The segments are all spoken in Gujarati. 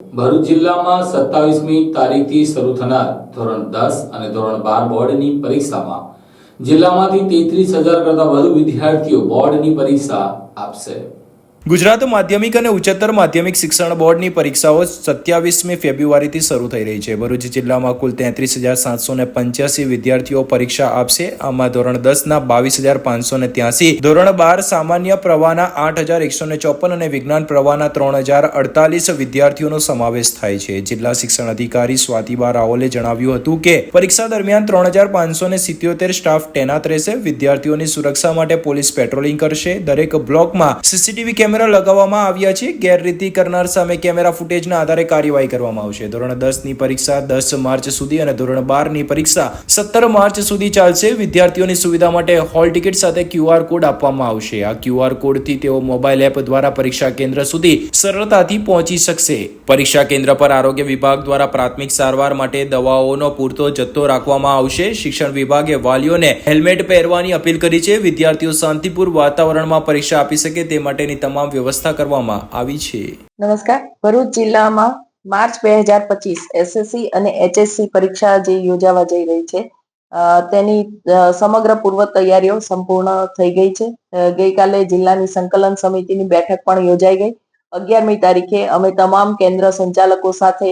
ભરૂચ જિલ્લામાં સત્તાવીસમી તારીખથી શરૂ થનાર ધોરણ દસ અને ધોરણ બાર બોર્ડની પરીક્ષામાં જિલ્લામાંથી તેત્રીસ હજાર કરતાં વધુ વિદ્યાર્થીઓ બોર્ડની પરીક્ષા આપશે. ગુજરાત માધ્યમિક અને ઉચ્ચતર માધ્યમિક શિક્ષણ બોર્ડની પરીક્ષાઓ સત્યાવીસમી ફેબ્રુઆરીથી શરૂ થઈ રહી છે. ભરૂચ જિલ્લામાં કુલ તેત્રીસ હજાર સાતસો ને પંચ્યાસી વિદ્યાર્થીઓ પરીક્ષા આપશે. આમાં ધોરણ દસના બાવીસ હજાર પાંચસો ને ત્યાસી ધોરણ બાર સામાન્ય પ્રવાહના આઠ હજાર એકસો ને ચોપન અને વિજ્ઞાન પ્રવાહના ત્રણ હજાર અડતાલીસ વિદ્યાર્થીઓનો સમાવેશ થાય છે. જિલ્લા શિક્ષણ અધિકારી સ્વાતિબા રાઓલે જણાવ્યું હતું કે, પરીક્ષા દરમિયાન ત્રણ હજાર પાંચસો ને સિત્યોતેર સ્ટાફ તૈનાત રહેશે. વિદ્યાર્થીઓની સુરક્ષા માટે પોલીસ પેટ્રોલિંગ કરશે. દરેક બ્લોકમાં સીસીટીવી કેમેરા લગાવવામાં આવ્યા છે. ગેરરીતિ કરનાર સામે કેમેરા ફૂટેજના આધારે કાર્યવાહી કરવામાં આવશે. ધોરણ દસની પરીક્ષા દસ માર્ચ સુધી અને ધોરણ બારની પરીક્ષા સત્તર માર્ચ સુધી ચાલશે. વિદ્યાર્થીઓની સુવિધા માટે હોલ ટિકિટ સાથે ક્યુઆર કોડ આપવામાં આવશે. આ ક્યુઆર કોડથી તેઓ મોબાઈલ એપ દ્વારા પરીક્ષા કેન્દ્ર સુધી સરળતાથી પહોંચી શકશે. પરીક્ષા કેન્દ્ર પર આરોગ્ય વિભાગ દ્વારા પ્રાથમિક સારવાર માટે દવાઓનો પૂરતો જથ્થો રાખવામાં આવશે. શિક્ષણ વિભાગે વાલીઓને હેલ્મેટ પહેરવાની અપીલ કરી છે. વિદ્યાર્થીઓ શાંતિપૂર્ણ વાતાવરણમાં પરીક્ષા આપી શકે તે માટેની તમામ વ્યવસ્થા કરવામાં આવી છે. નમસ્કાર. ભરૂચ જિલ્લામાં માર્ચ બે હજાર પચીસ એસએસસી અને એચએસસી પરીક્ષા જે યોજાવા જઈ રહી છે તેની સમગ્ર પૂર્વ તૈયારીઓ સંપૂર્ણ થઈ ગઈ છે. ગઈકાલે જિલ્લાની સંકલન સમિતિની બેઠક પણ યોજાઈ ગઈ. અગિયારમી તારીખે અમે તમામ કેન્દ્ર સંચાલકો સાથે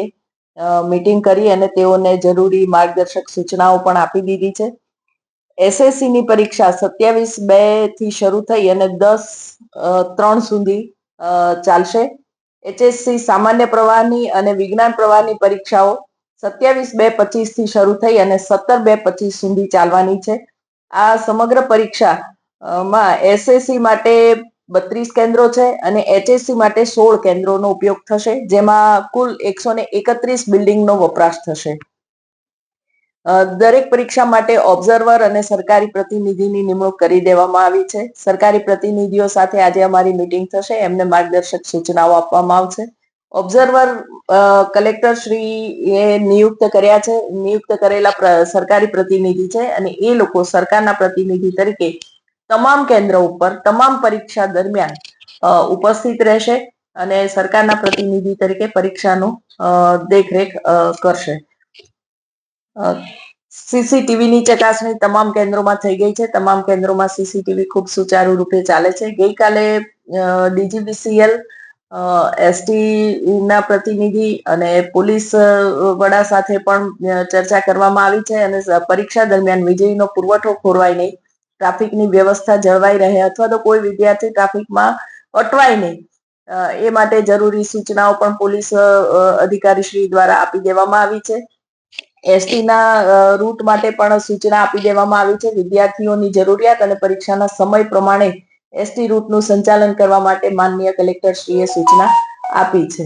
મીટિંગ કરી અને તેઓને જરૂરી માર્ગદર્શક સૂચનાઓ પણ આપી દીધી છે. એસએસસી ની પરીક્ષા સત્યાવીસ બેથી શરૂ થઈ અને દસ ત્રણ સુધી ચાલશે. એચએસસી સામાન્ય પ્રવાહની અને વિજ્ઞાન પ્રવાહની પરીક્ષાઓ સત્યાવીસ બે પચીસથી શરૂ થઈ અને સત્તર બે પચીસ સુધી ચાલવાની છે. આ સમગ્ર પરીક્ષા માં એસએસસી માટે બત્રીસ કેન્દ્રો છે અને એચએસસી માટે સોળ કેન્દ્રોનો ઉપયોગ થશે, જેમાં કુલ એકસો ને એકત્રીસ બિલ્ડિંગનો વપરાશ થશે. દરેક પરીક્ષા માટે ઓબ્ઝર્વર અને સરકારી પ્રતિનિધિની નિમણૂક કરી દેવામાં આવી છે. સરકારી પ્રતિનિધિઓ સાથે આજે અમારી મિટિંગ થશે. એમને માર્ગદર્શક સૂચનાઓ આપવામાં આવશે. ઓબ્ઝર્વર કલેક્ટર શ્રી એ નિયુક્ત કર્યા છે. નિયુક્ત કરેલા સરકારી પ્રતિનિધિ છે અને એ લોકો સરકારના પ્રતિનિધિ તરીકે તમામ કેન્દ્ર ઉપર, તમામ પરીક્ષા દરમિયાન ઉપસ્થિત રહેશે અને સરકારના પ્રતિનિધિ તરીકે પરીક્ષાનું દેખરેખ કરશે. સીસીટીવી ની ચકાસણી તમામ કેન્દ્રોમાં થઈ ગઈ છે. તમામ કેન્દ્રોમાં સીસીટીવી ખૂબ સુચારુ રૂપે ચાલે છે. ગઈકાલે ડીજીબીસીએલ એસટીના પ્રતિનિધિ અને પોલીસ વડા સાથે પણ ચર્ચા કરવામાં આવી છે અને પરીક્ષા દરમિયાન વીજળીનો પુરવઠો ખોરવાય નહીં. ટ્રાફિકની વ્યવસ્થા જળવાઈ રહે અથવા તો કોઈ વિદ્યાર્થી ટ્રાફિકમાં અટવાય નહીં. એ માટે જરૂરી સૂચનાઓ પણ પોલીસ અધિકારી શ્રી દ્વારા આપી દેવામાં આવી છે. એસટી ના અ, રૂટ માટે પણ સૂચના આપી દેવામાં આવી છે. વિદ્યાર્થીઓની જરૂરિયાત અને પરીક્ષાના સમય પ્રમાણે એસટી રૂટનું સંચાલન કરવા માટે માનનીય કલેક્ટરશ્રીએ સૂચના આપી છે.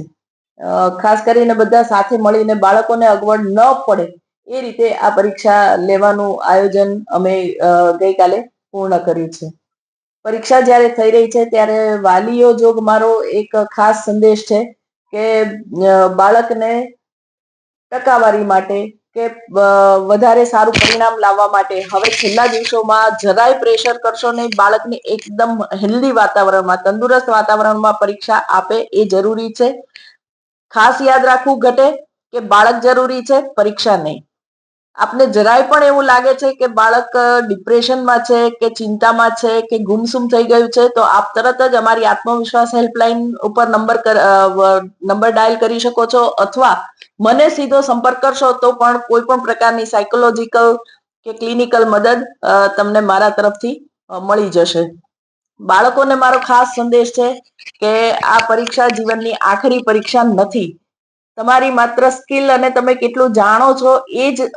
ખાસ કરીને બધા સાથે મળીને બાળકોને અગવડ ન પડે એ રીતે આ પરીક્ષા લેવાનું આયોજન અમે ગઈકાલે પૂર્ણ કર્યું છે. પરીક્ષા જ્યારે થઈ રહી છે ત્યારે વાલીઓ જોગ મારો એક ખાસ સંદેશ છે કે બાળકને ટકાવારી માટે કે વધારે સારું પરિણામ લાવવા માટે. હવે છેલ્લા દિવસોમાં જરાય પ્રેશર કરશો નહીં. બાળકને એકદમ હેલ્ધી વાતાવરણમાં, તંદુરસ્ત વાતાવરણમાં પરીક્ષા આપે એ જરૂરી છે. ખાસ યાદ રાખવું ઘટે કે બાળક જરૂરી છે પરીક્ષા નહીં. આપને જરાય પણ એવું લાગે છે કે બાળક ડિપ્રેશનમાં છે કે ચિંતામાં છે કે ગુમસુમ થઈ ગયું છે, તો આપ તરત જ અમારી આત્મવિશ્વાસ હેલ્પલાઇન ઉપર નંબર નંબર ડાયલ કરી શકો છો અથવા મને સીધો સંપર્ક કરશો તો પણ કોઈ પણ પ્રકારની સાયકોલોજીકલ કે ક્લિનિકલ મદદ તમને મારા તરફથી મળી જશે. બાળકોને મારો ખાસ સંદેશ છે કે આ પરીક્ષા જીવનની આખરી પરીક્ષા નથી. તમારી માત્ર સ્કિલ અને તમે કેટલું જાણો છો, એ જ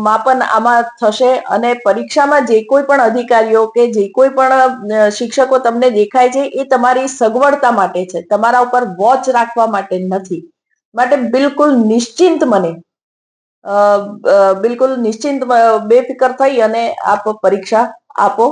માપન આમાં થશે અને પરીક્ષામાં જે કોઈ પણ અધિકારીઓ કે જે કોઈ પણ શિક્ષકો તમને દેખાય છે, એ તમારી સગવડતા માટે છે. તમારા ઉપર વોચ રાખવા માટે નથી. માટે બિલકુલ નિશ્ચિંત મને. બિલકુલ નિશ્ચિંત બેફિકર થઈ અને આપ પરીક્ષા આપો.